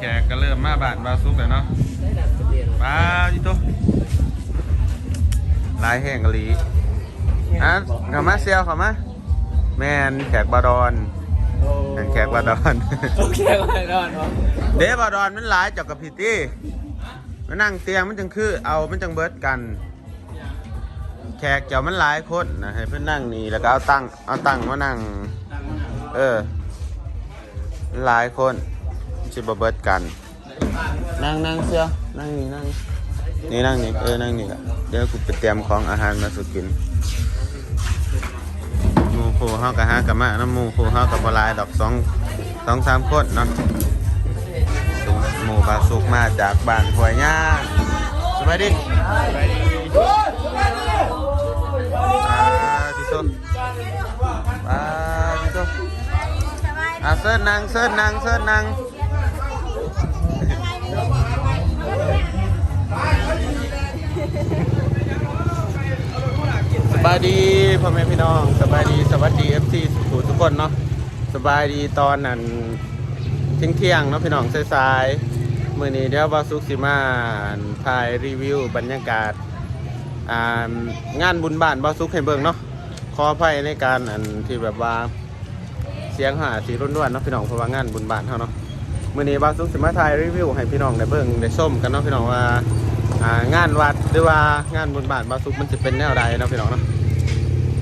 แขกก็เริ่มมาบ้านบาซุกแล้วเนาะป้าจิโตลายแห้งกะลีอะเขามาเซียวเขามาแมนแขกบาดอนแขกบาดอนโอเคไปนอนเนาะเดบาดอนมันหลายจากกับพี่ตี้มานั่งเตียงมันจังคือ เอามันจังเบิดกัน แขกเจ้ามันหลายคนนะให้เพื่อนนั่งนี่แล้วก็เอาตั้งเอาตั้งมานั่ง เออมันหลายคน สิบเบิดกัน นั่งนั่งเสียวนั่งนี่นั่งนี่นั่งนี่เออนั่งนี่ละเดี๋ยวกูไปเตรียมของอาหารมาสุกินหมูคูเฮากับฮากะมะน้ำหมูคูเฮากับบหลายดอกสองสองสามคนเนาะหมู่บาสุกมาจากบ้านหัวยย่างสบายดีอ่าที่สุดอ่าที่สุดอ่าเสิร์นนางเสิร์นนางเสิร์นนาง สบายดีพ่อแม่พี่น้องสบายดีสวัสดีเอฟซีทุกคนเนาะสบายดีตอนนั้นเที่ยงเที่ยงๆเนาะพี่น้องสายๆมื้อนี้เดี๋ยวบาซุกสิมาถ่ายรีวิวบรรยากาศงานบุญบ้านบาซุกให้เบิ่งเนาะขออภัยในการอันที่แบบว่าเสียงหาสีรุ่นๆเนาะพี่น้องเพราะว่างานบุญบ้านเฮาเนาะ มื้อนี้บาซุกสิมาถ่ายรีวิวให้พี่น้องได้เบิ่งได้ชมกันเนาะพี่น้องว่าอ่างานวัดหรือว่างานบุญบานบาซุกมันจะเป็นแนวใดเนาะพี่น้องเนาะ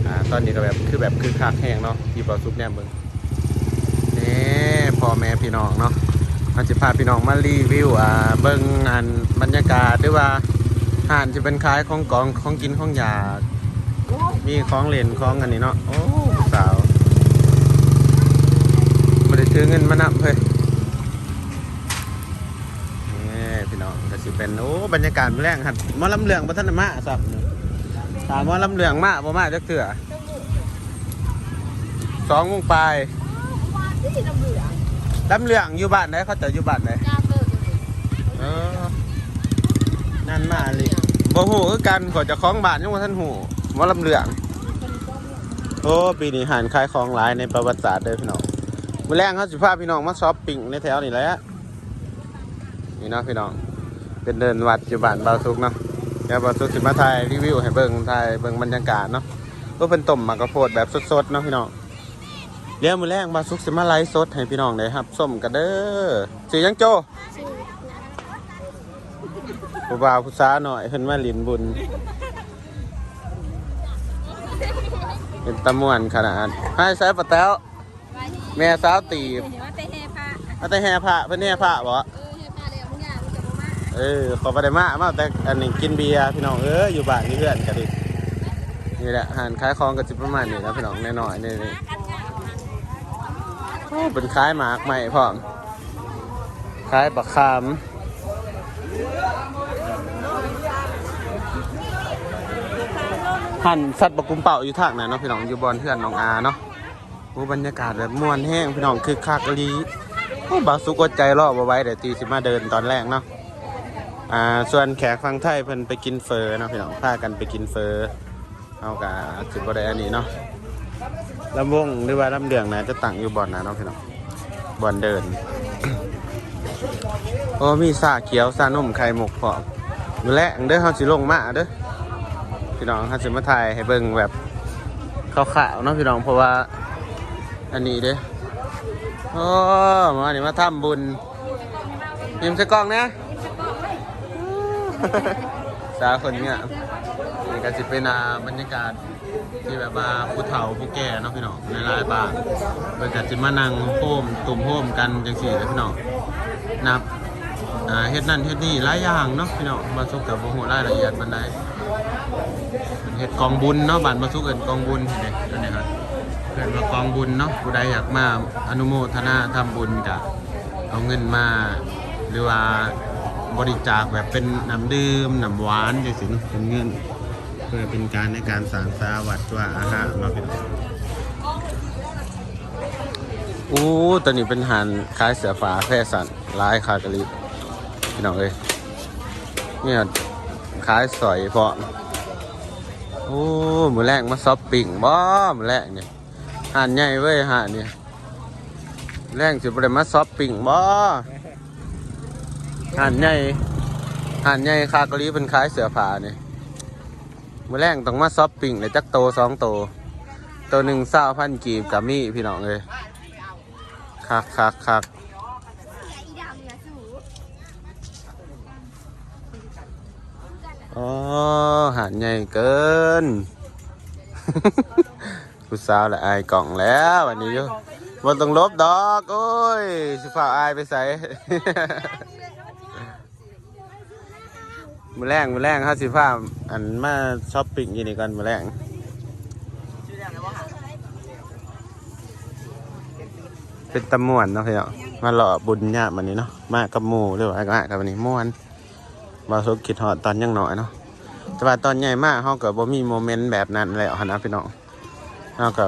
อ่าตอนนี้ก็แบบคือแบบคือคักแห้งเนาะที่บาซุกแนมเบิ่งนี่พ่อแม่พี่น้องเนาะเราจะพาพี่น้องมารีวิวอ่าเบิ้งงานบรรยากาศหรือว่าห่านจะเป็นคล้ายของกองของกินของอยากมีของเล่นของอันนี้เนาะโอ้สาวไม่ได้ถือเงินมานับเฮ้ยนี่พี่น้องก็ สิเป็นโอ้บรรยากาศแรงหัดมอลำเหลืองบัทันมาสับถามหมอลำเหลืองมาบ่มาจักเถื่อสองโมงปลายที่ลำเลืองลำเหลืองอยู่บ้านไหนเขาจะอยู่บ้านไหนเออนั่นมาเลยบ่หูคือกันก่อนจะคล้องบ้านยังว่าท่านหูมอลำเหลืองโอ้ปีนี้หันขายของหลายในประวัติศาสตร์เลยพี่น้องมื้อแรกเขาสิพาพี่น้องมาช้อปปิ้งในแถวนี่แหละนี่นะพี่น้อง เป็นเดินวัดอยู่บ้านบาวซุกเนาะเดี๋ยวบาวซุกสิมาถ่ายรีวิวให้เบิ่งถ่ายเบิ่งบรรยากาศเนาะก็เป็นต้มหมากกระโพดแบบสดๆเนาะพี่น้องเดี๋ยวมื้อแรกบาวซุกสิมาไลฟ์สดให้พี่น้องได้รับส้มกันเด้อสิยังโจผู้บ่าวผู้สาวหน่อยเพิ่นมาหลินบุญ เป็นตะม่วนขนาดให้ใส่ปะแต้วแม่สาวตีบเห็นว่าเตะแห่ผ้าเอาแต่แห่ผ้าเพิ่นแห่ผ้าบ่เออ เออขอบ่ได้มามาแต่อันนี้กินเบียร์พี่น้องเอออยู่บ้านนี่เพื่อนกันดินี่แหละอาหารขายของก็สิประมาณนี้นะพี่น้องน้อยๆนี่นี่โอ้เป็นขายหมากใหม่พร้อมขายบักขามหั่นสัตว์บกุมเป่าอยู่ทางนั้นเนาะพี่น้องอยู่บอนเพื่อนน้องอาเนาะโอ้บรรยากาศแบบม่วนแห้งพี่น้องคือคักลีโอ้บาสุกอดใจรอบ่ไว้เดี๋ยวตีสิมาเดินตอนแรกเนาะ อ่าส่วนแขกฟังไทยเพิ่นไปกินเฟอเนาะพี่น้องพากันไปกินเฟอเอากะสิบ่ได้อันนี้เนาะลำวงหรือว่าลำเหลืองนะจะตั้งอยู่บ่อนนะเนาะพี่น้องบ่อนเดิน โอ้มีซาเขียวซานุ่มไข่หมกพร้อมมื้อแรกเด้อเฮาสิลงมาเด้อพี่น้องเขาจะมาถ่ายให้เบิ่งแบบขาวๆเนาะพี่น้องเพราะว่าอันนี้เด้อโอ้มานี่มาทำบุญยิ้มใส่กล้องนะ สาวคนเนี้ยนี่ก็จะเป็นอ่าบรรยากาศที่แบบว่าผู้เฒ่าผู้แก่เนาะพี่น้องในรายบ้านเพิ่นก็จะมานั่งโฮมตุ่มโฮมกันจังซี่เลยพี่น้องนับอ่าเฮ็ดนั่นเฮ็ดนี่หลายอย่างเนาะพี่น้องมาสุกกับบ่ฮู้รายละเอียดปานใดเห็ดกองบุญเนาะบ้านมาสุกเอินกองบุญเห็นไหมนี่ครับเพื่อนมากองบุญเนาะผู้ใดอยากมาอนุโมทนาทำบุญกะเอาเงินมาหรือว่า บริจาคแบบเป็นน้ำดื่มน้ำหวานจังสิเนาะเป็นเงิน เพื่อเป็นการในการสางสาวัดว่าอาหารมาเป็นอู้ตอนนี้เป็นหานขายเสือฟ้าแพร่สันร้ายคากะลิพี่น้องเอ้ยเนี่ยขายสอยเพาะโอ้หมูแรกมาซอปปิ้งบ่หมูแรกเนี่ยห่านใหญ่เว้ยห่านเนี่ยแรงสิบได้มาซอปปิ้งบ่ หานใหญ่หานใหญ่คากะลีเป็นคล้ายเสือผาเนี่ยมื่อแรงต้องมาซอปปิ้งเลยจักโตสองโต ตัวหนึ่งเศร้าพันกีบกับมี่พี่น้องเลยคักคักคักอ๋อหานใหญ่เกินผู้สาวละอายกล่องแล้ววันนี้อยู่บนต้องลบดอก โอ้ยสิฝ่าอายไปใส่ มือแรงมือแรงเขาสิฟ้าอันมาช้อปปิ้งยี่นี่ก่อนมือแรงเป็นตะมวนเนาะพี่เนาะมาหล่อบุญญามันนี้เนาะมากับหมูหรือว่ามากับวันนี้ม่วนบาสุคิดหอดตอนยังหน่อยเนาะแต่ว่าตอนใหญ่มากเขาก็บ่มีโมเมนต์แบบนั้นแล้วนะพี่เน้องเขาก็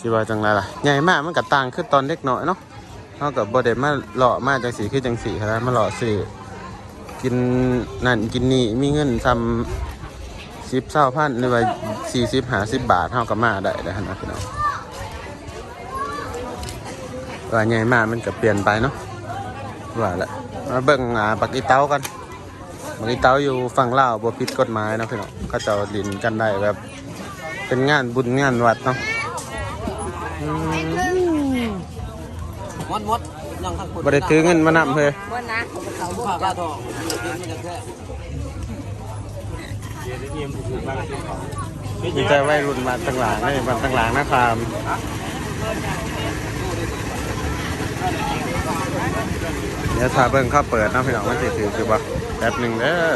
สิว่าจังไรล่ะใหญ่มากมันก็ต่างคือตอนเด็กหน้อยเนาะเขาก็บ่ได้มาหล่อมากจังสีคือจังสีครับมาหล่อสื่อ กินนั่นกินนี่มีเงินทำสิบเศร้าพันหรือว่าสี่สิบหาสิบบาทเท่ากับมาได้นะพี่น้องว่าใหญ่มากมันก็เปลี่ยนไปเนาะว่าแหละมาเบิ่งอ่าปักอีเต้ากันปักอีเต้าอยู่ฝั่งลาวบ่ผิดกฎหมายเนาะพี่น้องเขาเจะลินกันได้แบบ เป็นงานบุญงานวัดเนาะอืมมดมด นั่งข้งคนบ่ได้ถือเงินมานำเฮ้ยบนนะเขาบุกข้าวข้าวทองเดินมาจากแค่มีใจวัยรุ่นมาตั้งหลังนี่มาตั้งหลังนะครับเดี๋ยวถาเบิ่งเข้าเปิดนะพี่น้องมันสิถือคือบ่แป๊บหนึ่งเด้อ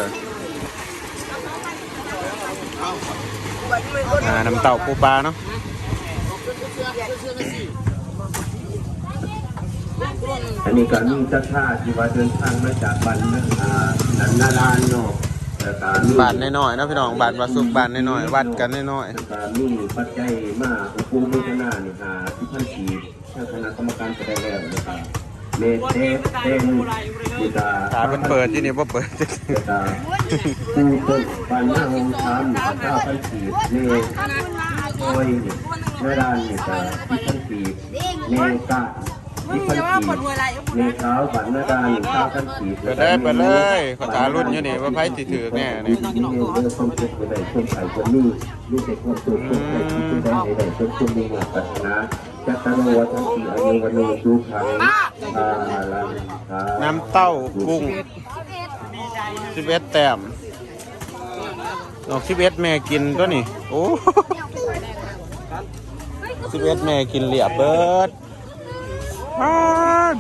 อ่าน้ำเต้าปูปลาเนาะ อันนี้ก็มีสัทธาที่ว่าเดินทางมาจากบ้านนะอ่านันนาดานเนาะแต่ก็มีบาทน้อยๆเนาะพี่น้องบาทวาสุกบาทน้อยๆวัดกันน้อยแต่ก็มีปัจจัยมาอุปูมุทนานี่หาที่พันสีทางคณะกรรมการแสดงแล้วนะครับเมเทสเต็นนี่ก็ๆถ้าเป็นเปิดที่นี่บ่เปิดแล้วก็ปูเปิดปันหน้าหงทามปันเก้าพันสีเนโอยนี่นาดานนี่ก็ที่พันสีเนกะ ที่พันสีเนเท้าปันนาดานเก้าพันสีเปิดเลยเปิดเลยขอถารุ่นอยู่นี่ว่าไผสิถือแน่นี่นี่เนี่ยเรื่องความสุขในช่วงไข่คนนี้นี่เป็นความสุขในที่ทุกได้ในช่วงช่วงนี้ปัฒนาจัตตานวัฒนสีอายุวันโนสุขังอาลังคาน้ำเต้ากุ้งสิบเอ็ดแต้มดอกสิบเอ็ดแม่กินตัวนี่โอ้สิบเอ็ดแม่กินเหลียบเบิด อ้า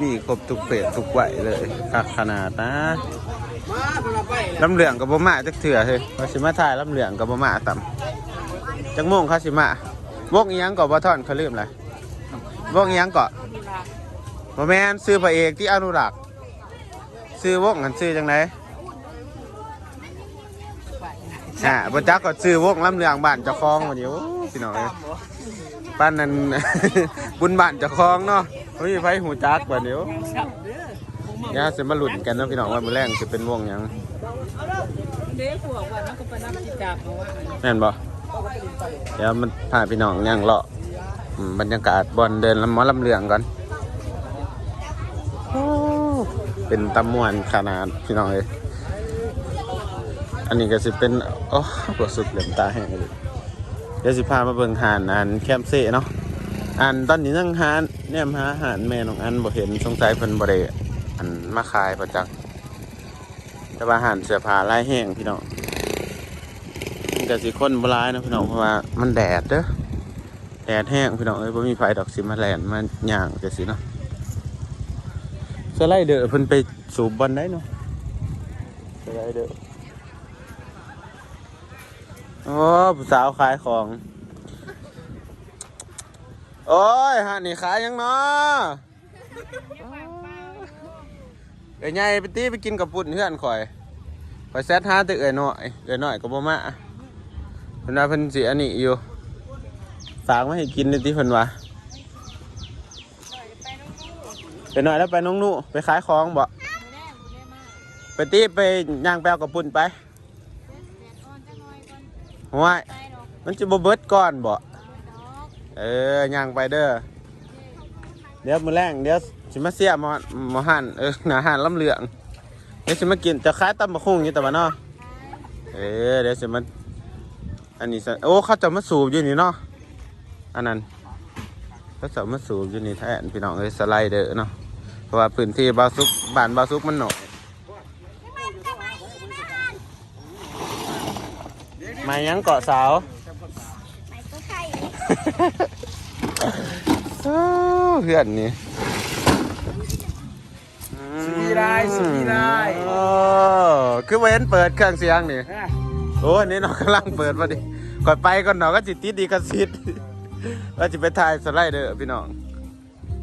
ดีครบทุกเป็ดทุกไหวเลยคักขนาดนะลำเหลืองกับบ่มาจักเถื่อเฮ้ยว่าสิมาถ่ายลำเหลืองกับบ่มาต่ำจักโมงเขาสิมาวงอียงก่อบ่ท่อนเขาลืมอะไรวงอียังก่อบ่แม่นซื้อพระเอกที่อนุรักษ์ซื้อวงกันซื้อจังไดอ่าบ่จักก็ซื้อวงลำเหลืองบ้านเจ้าของวันนี้โอ้พี่น้องเอ้ยบ้านนั้นบุญบ้านเจ้าของเนาะ บ่มีไผหูจักบัดนี้โอ้เดี๋ยวสิมาหลุ้นกันนะพี่น้องว่ามือแรงสิเป็นวงหยังเด็กพวว่านักก็ไปนับกิจจับเพราะว่าแม่นบ่เดี๋ยวมันพาพี่น้องย่างเลาะบรรยากาศบอนเดินลำหมอลำเลืองก่อนเป็นตะมวนขนาดพี่น้องเอ้ยอันนี้ก็สิเป็นโอ้ปวดสุดเหลี่ยมตาแห้งเลยเดี๋ยวสิพามาเบิ่งหานอันแคมเซ่เนาะ อันตอนนี้นั่งหาเนี่ยหาอาหารแม่น้องอันบ่เห็นสงสัยเพิ่นบ่ได้อันมาขายประจักษ์แต่ว่าอาหารเสื้อผ้าลายแห้งพี่น้องมันก็สิคนบ่หลายนะพี่น้องเพราะว่ามันแดดเด้อแดดแห้งพี่น้องเอ้ยบ่มีไฟดอกสิมาแล่นมาย่างจังซี่เนาะสไลเดอร์เพิ่นไปสูบบอลได้เนาะสไลเดอร์โอ้ผู้สาวขายของ โอ้ยฮะนี่ขายยังเนาะเอ้ยไงไปตีไปกินกับปุ่นเพื่อนข่อยข่อยแซดหาตึกเอ้ยหน่อยเอ้ยหน่อยก็บ่มาเพิ่นว่าเพิ่นสิอันนี้อยู่ฝากมาให้กินในที่เพิ่นว่าไปหน่อยแล้วไปน้องนู่ไปขายของบ่ไปตีไปย่างแปลวกับปุ่นไปห้วยมันจะบ่เบิดก่อนบ่ เออย่างไปเด้อเดี๋ยวมือแรงเดี๋ยวสิมาเสียมอหมอหันเออหนาหันลำเหลืองเดี๋ยวสิมากินจะคล้ายตำบักหุ่งอยู่แต่ว่าเนาะเออเดี๋ยวสิมาอันนี้ซะโอ้เขาจะมาสูบอยู่นี่เนาะอันนั้นเขาจะมาสูบอยู่นี่แทนพี่น้องเอ้ยสไลเดอร์เนาะเพราะว่าพื้นที่บาซุกบ้านบาซุกมันหน่อยมายังเกาะเสาไปก็ไข่อ้าว เพื่อนนี่สุวีไลสุวีไลโอ้คือเว้นเปิดเครื่องเสียงนี่โอ้อันนี้น้องกำลังเปิดพอดีก่อนไปก่อนหนอก็จิตติดดีกระซิดว่าจะไปถ่ายสไลเดอร์พี่น้อง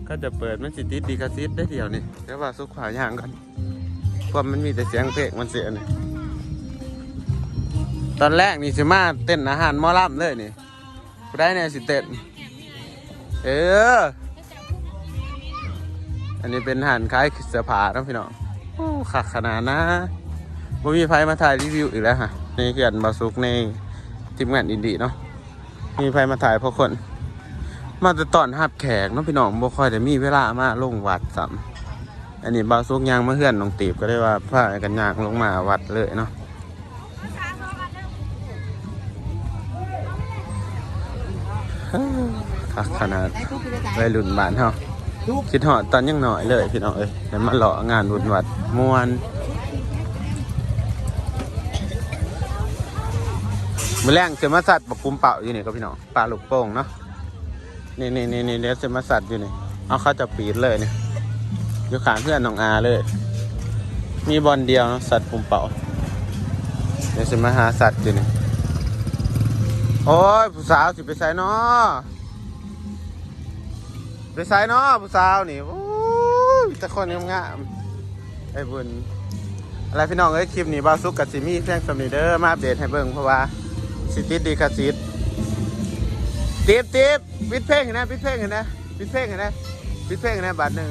ก็จะเปิดมันจิตติดดีกระซิดได้เดียวนี่เดี๋ยวว่าสุขขวาย่างกันเพราะมันมีแต่เสียงเพลงมันเสียนี่ตอนแรกนี่สิมาเต้นอาหารหมอลำเลยนี่ผู้ ได้เนี่ยสิเต้นเออ อันนี้เป็นหารคล้ายเสือผาเนาะพี่น้องโอ้ขักขนาดนะบ่มีไฟมาถ่ายรีวิวอีกแล้วฮะในเขื่อนบาซุกในทีมงานอินดีเนาะมีไฟมาถ่ายเพราะคน มาจะตอนหับแขกเนาะพี่น้องบ่ค่อยได้มีเวลามาลงวัดซ้ำอันนี้บาซุกยางมาเฮือนน้องตีบก็ได้ว่าพากันยางลงมาวัดเลยเนาะ คักขนาดวัยรุ่นบ้านเฮาคิดหอดตอนยังหน่อยเลยพี่น้องเอ้ยเดี๋ยวมาหล่องานบุญวัดมวนมือแรงเสมาสัตว์บักกุมเป่าอยู่นี่ก็พี่น้องปลาลูกโป่งเนาะนี่นี่นี่นี่เดี๋ยวเสมาสัตว์อยู่นี่เอาเขาจะปีดเลยเนี่ยอยู่ขางเพื่อนน้องอาเลย มีบอลเดียวนะสัตว์กุมเป่าเดี๋ยวเสมาหาสัตว์อยู่นี่โอ้ยผู้สาวสิไปใส่เนาะ ไปใส่เนาะผู้สาวนี่โอ้ยแต่คนงามๆไอ้บุญอะไรพี่น้องเอ้ยคลิปนี้บาซุกกับซิมี่เพียงสมนีเดอร์มาอัปเดตให้เบิ่งเพราะว่าสิติดดีคาซิดตีบตีบปิดเพลงเห็นนะปิดเพลงเห็นนะปิดเพลงเห็นนะปิดเพลงเห็นนะบาทหนึ่ง